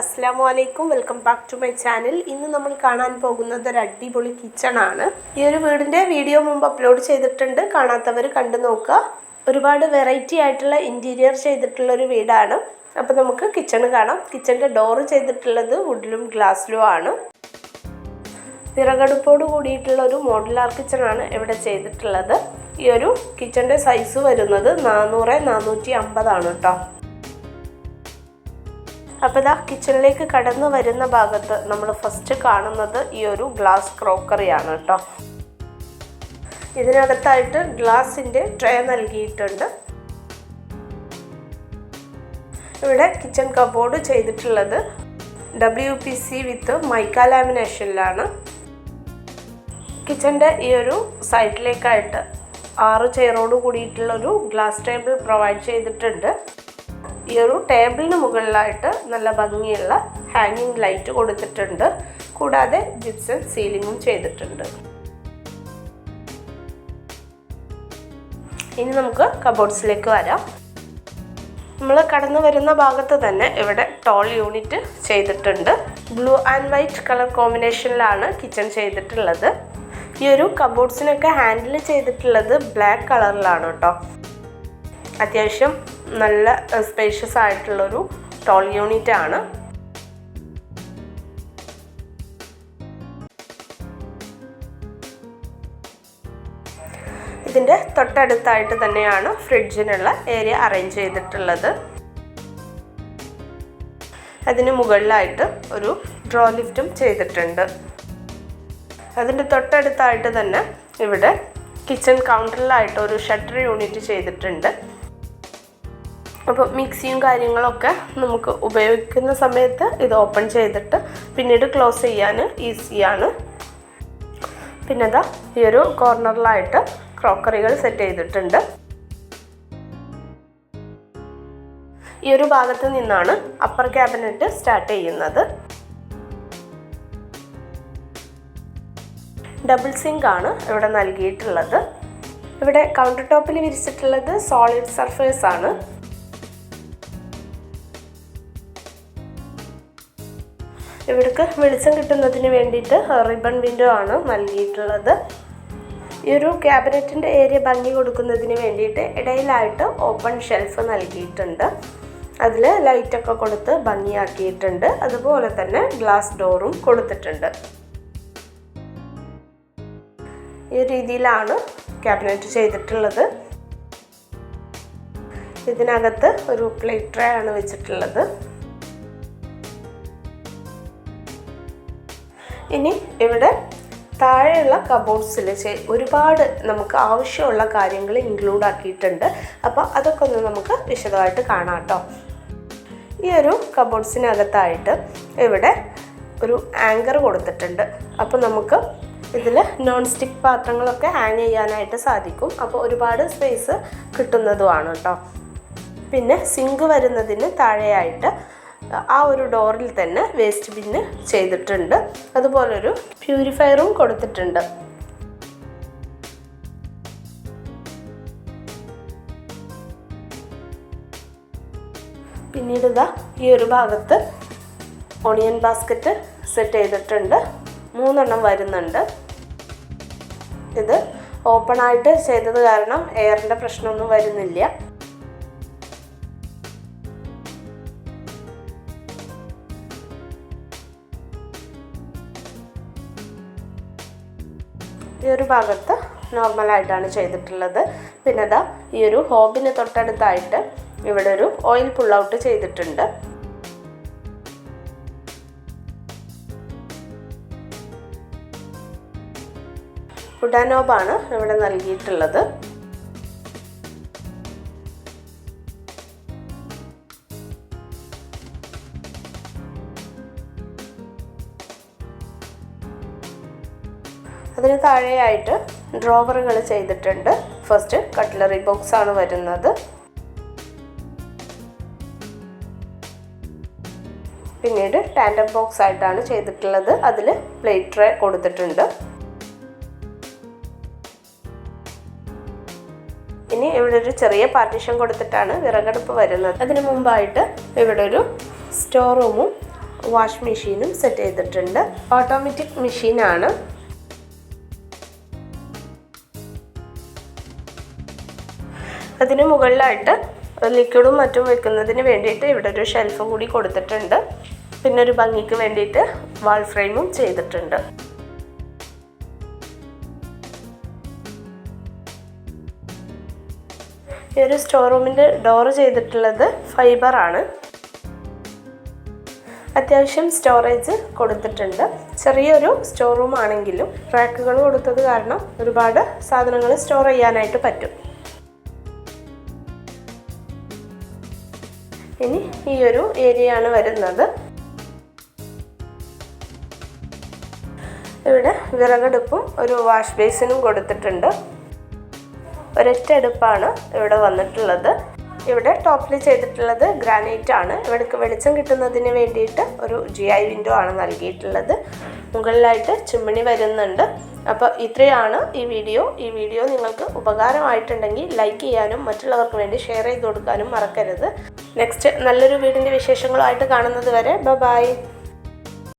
അസ്സാം വലൈക്കും welcome back to my channel ഇന്ന് നമ്മൾ കാണാൻ പോകുന്നത് ഒരു അടിപൊളി കിച്ചൺ ആണ്. ഈ ഒരു വീടിന്റെ വീഡിയോ മുമ്പ് അപ്ലോഡ് ചെയ്തിട്ടുണ്ട്. കാണാത്തവർ കണ്ടു നോക്കുക. ഒരുപാട് വെറൈറ്റി ആയിട്ടുള്ള ഇന്റീരിയർ ചെയ്തിട്ടുള്ള ഒരു വീടാണ്. അപ്പോൾ നമുക്ക് കിച്ചൺ കാണാം. കിച്ചണിന്റെ ഡോറ് ചെയ്തിട്ടുള്ളത് വുഡിലും ഗ്ലാസ്സിലും ആണ്. വിറകടുപ്പോട് കൂടിയിട്ടുള്ള ഒരു മോഡുലാർ കിച്ചണാണ് ഇവിടെ ചെയ്തിട്ടുള്ളത്. ഈ ഒരു കിച്ചണിന്റെ സൈസ് വരുന്നത് നാനൂറ് നാനൂറ്റി അമ്പതാണ് കേട്ടോ. അപ്പോൾ ഇതാ കിച്ചണിലേക്ക് കടന്നു വരുന്ന ഭാഗത്ത് നമ്മൾ ഫസ്റ്റ് കാണുന്നത് ഈ ഒരു ഗ്ലാസ് ക്രോക്കറിയാണ് കേട്ടോ ഇതിനകത്തായിട്ട് ഗ്ലാസിന്റെ ട്രേ നൽകിയിട്ടുണ്ട്. ഇവിടെ കിച്ചൺ കബോർഡ് ചെയ്തിട്ടുള്ളത് W P C with mica ലാമിനേഷനിലാണ് കിച്ചന്റെ ഈ ഒരു സൈഡിലേക്കായിട്ട് ആറ് ചെയറോട് കൂടിയിട്ടുള്ളൊരു ഗ്ലാസ് ടേബിൾ പ്രൊവൈഡ് ചെയ്തിട്ടുണ്ട്. ഈ ഒരു ടേബിളിന് മുകളിലായിട്ട് നല്ല ഭംഗിയുള്ള ഹാങ്ങിങ് ലൈറ്റ് കൊടുത്തിട്ടുണ്ട്. കൂടാതെ ജിപ്സൺ സീലിങ്ങും ചെയ്തിട്ടുണ്ട്. ഇനി നമുക്ക് കബോർഡ്സിലേക്ക് വരാം. നമ്മൾ കടന്നു വരുന്ന ഭാഗത്ത് തന്നെ ഇവിടെ ടോൾ യൂണിറ്റ് ചെയ്തിട്ടുണ്ട്. ബ്ലൂ ആൻഡ് വൈറ്റ് കളർ കോമ്പിനേഷനിലാണ് കിച്ചൺ ചെയ്തിട്ടുള്ളത്. ഈ ഒരു കബോർഡ്സിനൊക്കെ ഹാൻഡിൽ ചെയ്തിട്ടുള്ളത് ബ്ലാക്ക് കളറിലാണ് കേട്ടോ. അത്യാവശ്യം നല്ല സ്പേഷ്യസ് ആയിട്ടുള്ളൊരു ടോൾ യൂണിറ്റ് ആണ്. ഇതിന്റെ തൊട്ടടുത്തായിട്ട് തന്നെയാണ് ഫ്രിഡ്ജിനുള്ള ഏരിയ അറേഞ്ച് ചെയ്തിട്ടുള്ളത്. അതിന് മുകളിലായിട്ട് ഒരു ഡ്രോ ലിഫ്റ്റും ചെയ്തിട്ടുണ്ട്. അതിന്റെ തൊട്ടടുത്തായിട്ട് തന്നെ ഇവിടെ കിച്ചൺ കൗണ്ടറിലായിട്ട് ഒരു ഷട്ടർ യൂണിറ്റ് ചെയ്തിട്ടുണ്ട്. അപ്പോൾ മിക്സിയും കാര്യങ്ങളൊക്കെ നമുക്ക് ഉപയോഗിക്കുന്ന സമയത്ത് ഇത് ഓപ്പൺ ചെയ്തിട്ട് പിന്നീട് ക്ലോസ് ചെയ്യാൻ ഈസിയാണ്. പിന്നെ അതാ ഈ ഒരു കോർണറിലായിട്ട് ക്രോക്കറികൾ സെറ്റ് ചെയ്തിട്ടുണ്ട്. ഈ ഒരു ഭാഗത്ത് നിന്നാണ് അപ്പർ ക്യാബിനറ്റ് സ്റ്റാർട്ട് ചെയ്യുന്നത്. ഡബിൾ സിങ്ക് ആണ് ഇവിടെ നൽകിയിട്ടുള്ളത്. ഇവിടെ കൗണ്ടർ ടോപ്പിൽ വിരിച്ചിട്ടുള്ളത് സോളിഡ് സർഫേസ് ആണ്. ഇവിടേക്ക് വെളിച്ചം കിട്ടുന്നതിന് വേണ്ടിയിട്ട് റിബൺ വിൻഡോ ആണ് നൽകിയിട്ടുള്ളത്. ഈ ഒരു ക്യാബിനറ്റിന്റെ ഏരിയ ഭംഗി കൊടുക്കുന്നതിന് വേണ്ടിയിട്ട് ഇടയിലായിട്ട് ഓപ്പൺ ഷെൽഫ് നൽകിയിട്ടുണ്ട്. അതിൽ ലൈറ്റൊക്കെ കൊടുത്ത് ഭംഗിയാക്കിയിട്ടുണ്ട്. അതുപോലെ തന്നെ ഗ്ലാസ് ഡോറും കൊടുത്തിട്ടുണ്ട്. ഈ രീതിയിലാണ് ക്യാബിനറ്റ് ചെയ്തിട്ടുള്ളത്. ഇതിനകത്ത് ഒരു പ്ലേറ്റ് ട്രേ ആണ് വെച്ചിട്ടുള്ളത്. ഇനി ഇവിടെ താഴെയുള്ള കബോർഡ്സിൽ ഒരുപാട് നമുക്ക് ആവശ്യമുള്ള കാര്യങ്ങൾ ഇൻക്ലൂഡ് ആക്കിയിട്ടുണ്ട്. അപ്പോൾ അതൊക്കെ ഒന്ന് നമുക്ക് വിശദമായിട്ട് കാണാം കേട്ടോ ഈ ഒരു കബോർഡ്സിനകത്തായിട്ട് ഇവിടെ ഒരു ആങ്കർ കൊടുത്തിട്ടുണ്ട്. അപ്പോൾ നമുക്ക് ഇതിൽ നോൺ സ്റ്റിക്ക് പാത്രങ്ങളൊക്കെ ഹാങ് ചെയ്യാനായിട്ട് സാധിക്കും. അപ്പോൾ ഒരുപാട് സ്പേസ് കിട്ടുന്നതുമാണ് കേട്ടോ പിന്നെ സിങ്ക് വരുന്നതിന് താഴെയായിട്ട് ആ ഒരു ഡോറിൽ തന്നെ വേസ്റ്റ് ബിന്ന് ചെയ്തിട്ടുണ്ട്. അതുപോലൊരു പ്യൂരിഫയറും കൊടുത്തിട്ടുണ്ട്. പിന്നീട് ഇതാ ഈ ഒരു ഭാഗത്ത് ഓണിയൻ ബാസ്ക്കറ്റ് സെറ്റ് ചെയ്തിട്ടുണ്ട്. മൂന്നെണ്ണം വരുന്നുണ്ട്. ഇത് ഓപ്പൺ ആയിട്ട് ചെയ്തത് കാരണം എയറിന്റെ പ്രശ്നമൊന്നും വരുന്നില്ല. ഈ ഒരു ഭാഗത്ത് നോർമലായിട്ടാണ് ചെയ്തിട്ടുള്ളത്. പിന്നെ ദാ ഈ ഒരു ഹോബിന് തൊട്ടടുത്തായിട്ട് ഇവിടെ ഒരു ഓയിൽ പുൾ ഔട്ട് ചെയ്തിട്ടുണ്ട്. ഉഡാനോബാണ് ഇവിടെ നൽകിയിട്ടുള്ളത്. അതിന് താഴെയായിട്ട് ഡ്രോവറുകൾ ചെയ്തിട്ടുണ്ട്. ഫസ്റ്റ് കട്ട്ലറി ബോക്സ് ആണ് വരുന്നത്. പിന്നീട് ടാൻഡം ബോക്സ് ആയിട്ടാണ് ചെയ്തിട്ടുള്ളത്. അതിൽ പ്ലേറ്റ് ട്രേ കൊടുത്തിട്ടുണ്ട്. ഇനി ഇവിടെ ഒരു ചെറിയ പാർട്ടീഷൻ കൊടുത്തിട്ടാണ് വിറകടുപ്പ് വരുന്നത്. അതിന് മുമ്പായിട്ട് ഇവിടെ ഒരു സ്റ്റോർ റൂമും വാഷ് മെഷീനും സെറ്റ് ചെയ്തിട്ടുണ്ട്. ഓട്ടോമാറ്റിക് മെഷീനാണ് അതിന് മുകളിലായിട്ട് ലിക്വിഡും മറ്റും വെക്കുന്നതിന് വേണ്ടിയിട്ട് ഇവിടെ ഒരു ഷെൽഫും കൂടി കൊടുത്തിട്ടുണ്ട്. പിന്നെ ഒരു ഭംഗിക്ക് വേണ്ടിയിട്ട് വാൾ ഫ്രെയിമും ചെയ്തിട്ടുണ്ട്. ഈ ഒരു സ്റ്റോർ റൂമിന്റെ ഡോറ് ചെയ്തിട്ടുള്ളത് ഫൈബർ ആണ്. അത്യാവശ്യം സ്റ്റോറേജ് കൊടുത്തിട്ടുണ്ട്. ചെറിയൊരു സ്റ്റോർ റൂം ആണെങ്കിലും റാക്കുകൾ കൊടുത്തത് കാരണം ഒരുപാട് സാധനങ്ങൾ സ്റ്റോർ ചെയ്യാനായിട്ട് പറ്റും. ഇനി ഈ ഒരു ഏരിയയാണ് വരുന്നത്. ഇവിടെ വിറകടുപ്പും ഒരു വാഷ് ബേസിനും കൊടുത്തിട്ടുണ്ട്. ഒരൊറ്റ അടുപ്പാണ് ഇവിടെ വന്നിട്ടുള്ളത്. ഇവിടെ ടോപ്പിൽ ചെയ്തിട്ടുള്ളത് ഗ്രാനൈറ്റ് ആണ്. ഇവിടേക്ക് വെളിച്ചം കിട്ടുന്നതിന് വേണ്ടിയിട്ട് ഒരു ജി ഐ വിൻഡോ ആണ് നൽകിയിട്ടുള്ളത്. മുകളിലായിട്ട് ചിമ്മിണി വരുന്നുണ്ട്. അപ്പോൾ ഇത്രയാണ് ഈ വീഡിയോ. ഈ വീഡിയോ നിങ്ങൾക്ക് ഉപകാരമായിട്ടുണ്ടെങ്കിൽ ലൈക്ക് ചെയ്യാനും മറ്റുള്ളവർക്ക് വേണ്ടി ഷെയർ ചെയ്ത് കൊടുക്കാനും മറക്കരുത്. നെക്സ്റ്റ് നല്ലൊരു വീടിന്റെ വിശേഷങ്ങളുമായിട്ട് കാണുന്നത് വരെ. ബ